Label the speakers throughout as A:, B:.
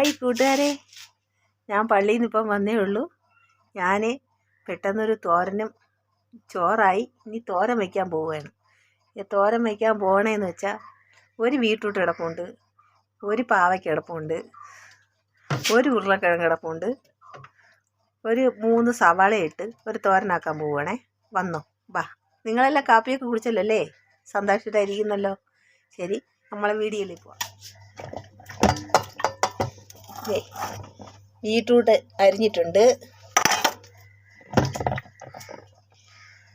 A: Hi കൂട്ടുകാരെ. ഞാൻ പള്ളിയിൽ നിന്ന് ഇപ്പം വന്നേ ഉള്ളൂ. ഞാൻ പെട്ടെന്നൊരു തോരനും ചോറായി. ഇനി തോരൻ വയ്ക്കാൻ പോവുകയാണ്. തോരൻ വയ്ക്കാൻ പോകണേന്ന് വെച്ചാൽ ഒരു ബീട്രൂട്ട് കിടപ്പുണ്ട് ഒരു പാവയ്ക്ക് കിടപ്പുണ്ട് ഒരു ഉരുളക്കിഴങ്ങ് കിടപ്പുണ്ട് ഒരു മൂന്ന് സവാള ഇട്ട് ഒരു തോരനാക്കാൻ പോവുകയാണേ. വന്നോ വാ. നിങ്ങളെല്ലാം കാപ്പിയൊക്കെ കുടിച്ചല്ലോ അല്ലേ? സന്തോഷമായിട്ടിരിക്കുന്നല്ലോ ശരി നമ്മളെ വീഡിയോയിൽ പോവാം ബീട്രൂട്ട് അരിഞ്ഞിട്ടുണ്ട്.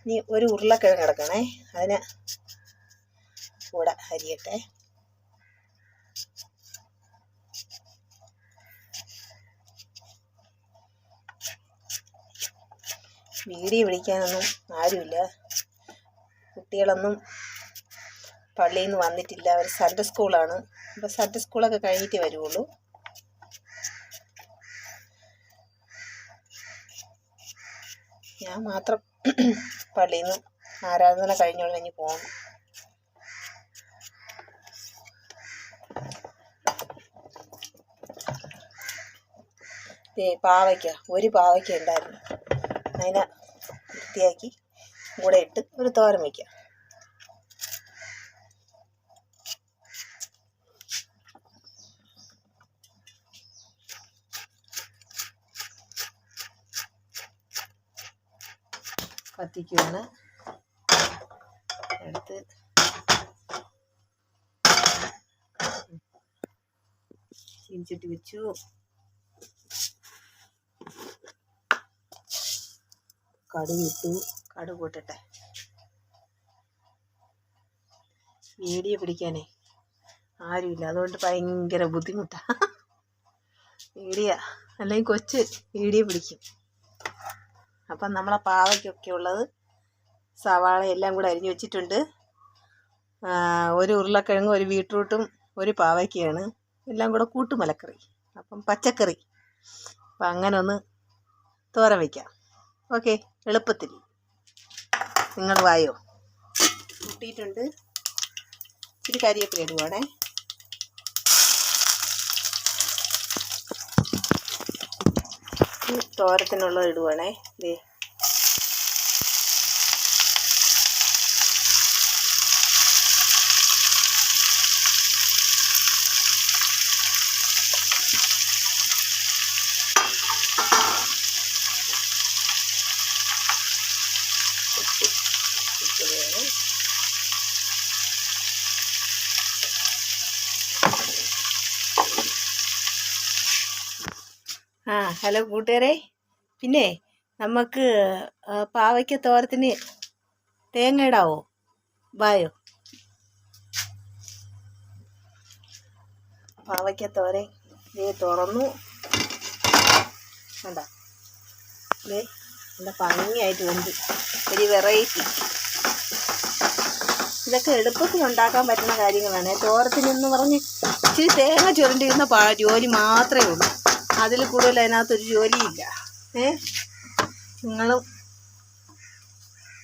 A: ഇനി ഒരു ഉരുളക്കിഴങ്ങ് കിടക്കണേ അതിന് കൂടെ അരിയട്ടെ. വീഡിയോ വിളിക്കാനൊന്നും ആരുമില്ല. കുട്ടികളൊന്നും പള്ളിയിൽ നിന്ന് വന്നിട്ടില്ല. അവർ സൺഡേ സ്കൂളാണ് അപ്പോൾ സൺഡേ സ്കൂളൊക്കെ കഴിഞ്ഞിട്ട് വരുള്ളൂ ഞാൻ മാത്രം പള്ളിയിൽ നിന്ന് ആരാധന കഴിഞ്ഞോളൂ ഇനി പോകണം പാവയ്ക്ക ഒരു പാവയ്ക്ക ഉണ്ടായിരുന്നു. അതിനെ വൃത്തിയാക്കി കൂടെ ഇട്ട് ഒരു തോരൻ വയ്ക്കാം കത്തിക്കുകയാണ് എടുത്ത്. ചീനിച്ചിട്ട് വെച്ചു. കടുക് ഇട്ടു. കടുക് മീഡിയ വീഡിയോ പിടിക്കാനേ ആരുമില്ല. അതുകൊണ്ട് ഭയങ്കര ബുദ്ധിമുട്ടാണ് വീഡിയോ അല്ലെങ്കിൽ കൊച്ച് വീഡിയോ പിടിക്കും. അപ്പം നമ്മളെ പാവയ്ക്കൊക്കെ ഉള്ളത് സവാള എല്ലാം കൂടെ അരിഞ്ഞു വെച്ചിട്ടുണ്ട്. ഒരു ഉരുളക്കിഴങ്ങും ഒരു ബീട്രൂട്ടും ഒരു പാവയ്ക്കയാണ്. എല്ലാം കൂടെ കൂട്ടുമലക്കറി അപ്പം പച്ചക്കറി. അപ്പം അങ്ങനെ ഒന്ന് തോര വയ്ക്കാം ഓക്കെ എളുപ്പത്തിൽ. നിങ്ങൾ വായോ? കൂട്ടിയിട്ടുണ്ട്. ഇച്ചിരി കരിയേപ്പില ഈ തോരത്തിനുള്ളത് ഇടുവാണേ. ദേ ആ ഹലോ കൂട്ടുകാരെ. പിന്നെ നമുക്ക് പാവയ്ക്ക തോരത്തിന് തേങ്ങ ഇടാവോ? ബായോ പാവയ്ക്ക തോര ദേ തുറന്നു. കണ്ടോ? ദേ നല്ല ഭംഗിയായിട്ട് വെന്ത്. ഒരു വെറൈറ്റി ഇതൊക്കെ എളുപ്പത്തിൽ ഉണ്ടാക്കാൻ പറ്റുന്ന കാര്യങ്ങളാണ്. തോരത്തിനെന്ന് പറഞ്ഞ് ഇച്ചിരി തേങ്ങ ചുരണ്ടിരുന്ന ജോലി മാത്രമേ ഉള്ളൂ. അതിൽ കൂടുതൽ അതിനകത്തൊരു ജോലിയില്ല. ഏ? നിങ്ങളും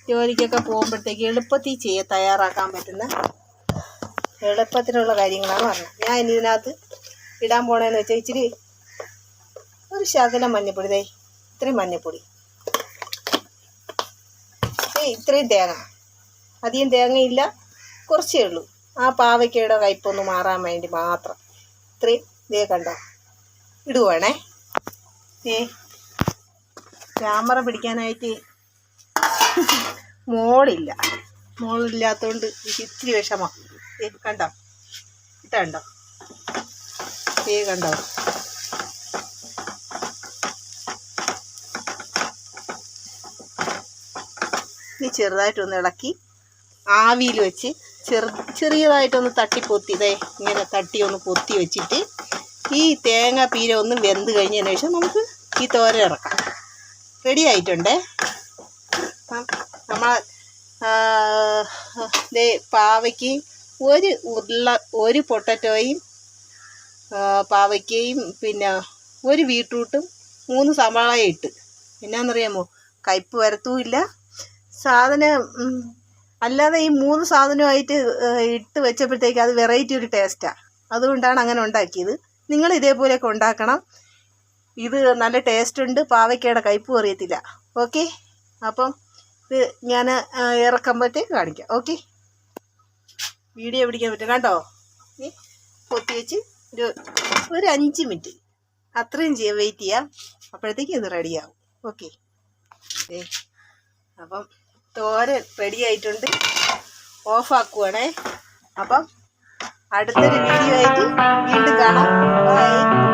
A: ജോലിക്കൊക്കെ പോകുമ്പോഴത്തേക്ക് എളുപ്പത്തിൽ ചെയ്യ തയ്യാറാക്കാൻ പറ്റുന്ന എളുപ്പത്തിനുള്ള കാര്യങ്ങളാണ് പറഞ്ഞത്. ഞാൻ ഇതിനകത്ത് ഇടാൻ പോണേന്ന് വെച്ചാൽ ഇച്ചിരി ഒരു ശകലം മഞ്ഞപ്പൊടി. ദേ ഇത്രയും മഞ്ഞപ്പൊടി. ഇത്രയും തേങ്ങ. അധികം തേങ്ങയില്ല കുറച്ചേ ഉള്ളൂ. ആ പാവയ്ക്കയുടെ കയ്പൊന്ന് മാറാൻ വേണ്ടി മാത്രം. ഇത്രയും ഇതേ കണ്ടോ. ഇടുവാണേ. ഏ ക്യാമറ പിടിക്കാനായിട്ട് മോളില്ല. മോളില്ലാത്തതുകൊണ്ട് ഇത്തിരി വിഷമം. ഏ കണ്ടോ? ഇട്ടുണ്ടോ ഏ കണ്ടോ? ഇനി ചെറുതായിട്ടൊന്ന് ഇളക്കി ആവിയിൽ വെച്ച് ചെറു ചെറിയതായിട്ടൊന്ന് തട്ടി പൊത്തി ഇതേ ഇങ്ങനെ തട്ടി ഒന്ന് പൊത്തി വെച്ചിട്ട് ഈ തേങ്ങ പീര ഒന്ന് വെന്ത് കഴിഞ്ഞതിന് ശേഷം നമുക്ക് ഈ തോര ഇറക്കാം. റെഡി ആയിട്ടുണ്ടേ? നമ്മൾ പാവയ്ക്ക് ഒരു ഉരുള ഒരു പൊട്ടറ്റോയും പാവയ്ക്കയും പിന്നെ ഒരു ബീട്രൂട്ടും മൂന്ന് സവാളയും ഇട്ട്. എന്നാന്നറിയാമോ? കയ്പ്പ് വരത്തുമില്ല സാധനം അല്ലാതെ ഈ മൂന്ന് സാധനമായിട്ട് ഇട്ട് വെച്ചപ്പോഴത്തേക്ക് അത് വെറൈറ്റി ഒരു ടേസ്റ്റാണ് അതുകൊണ്ടാണ് അങ്ങനെ ഉണ്ടാക്കിയത്. നിങ്ങൾ ഇതേപോലെയൊക്കെ ഉണ്ടാക്കണം. ഇത് നല്ല ടേസ്റ്റ് ഉണ്ട്. പാവയ്ക്കയുടെ കയ്പും അറിയത്തില്ല. ഓക്കെ അപ്പം ഇത് ഞാൻ ഇറക്കുമ്പോഴത്തേക്ക് കാണിക്കാം. ഓക്കെ വീഡിയോ പിടിക്കാൻ പറ്റും. കണ്ടോ? പൊത്തി വെച്ച് ഒരു ഒരു അഞ്ച് മിനിറ്റ്. അത്രയും ചെയ്യാം. വെയിറ്റ് ചെയ്യാം. അപ്പോഴത്തേക്ക് ഇത് റെഡിയാവും ഓക്കെ ഏ അപ്പം തോരൻ റെഡി ആയിട്ടുണ്ട്. ഓഫാക്കുവാണേ അപ്പം അടുത്തൊരു വീഡിയോ ആയിട്ട് വീണ്ടും കാണാം. ബൈ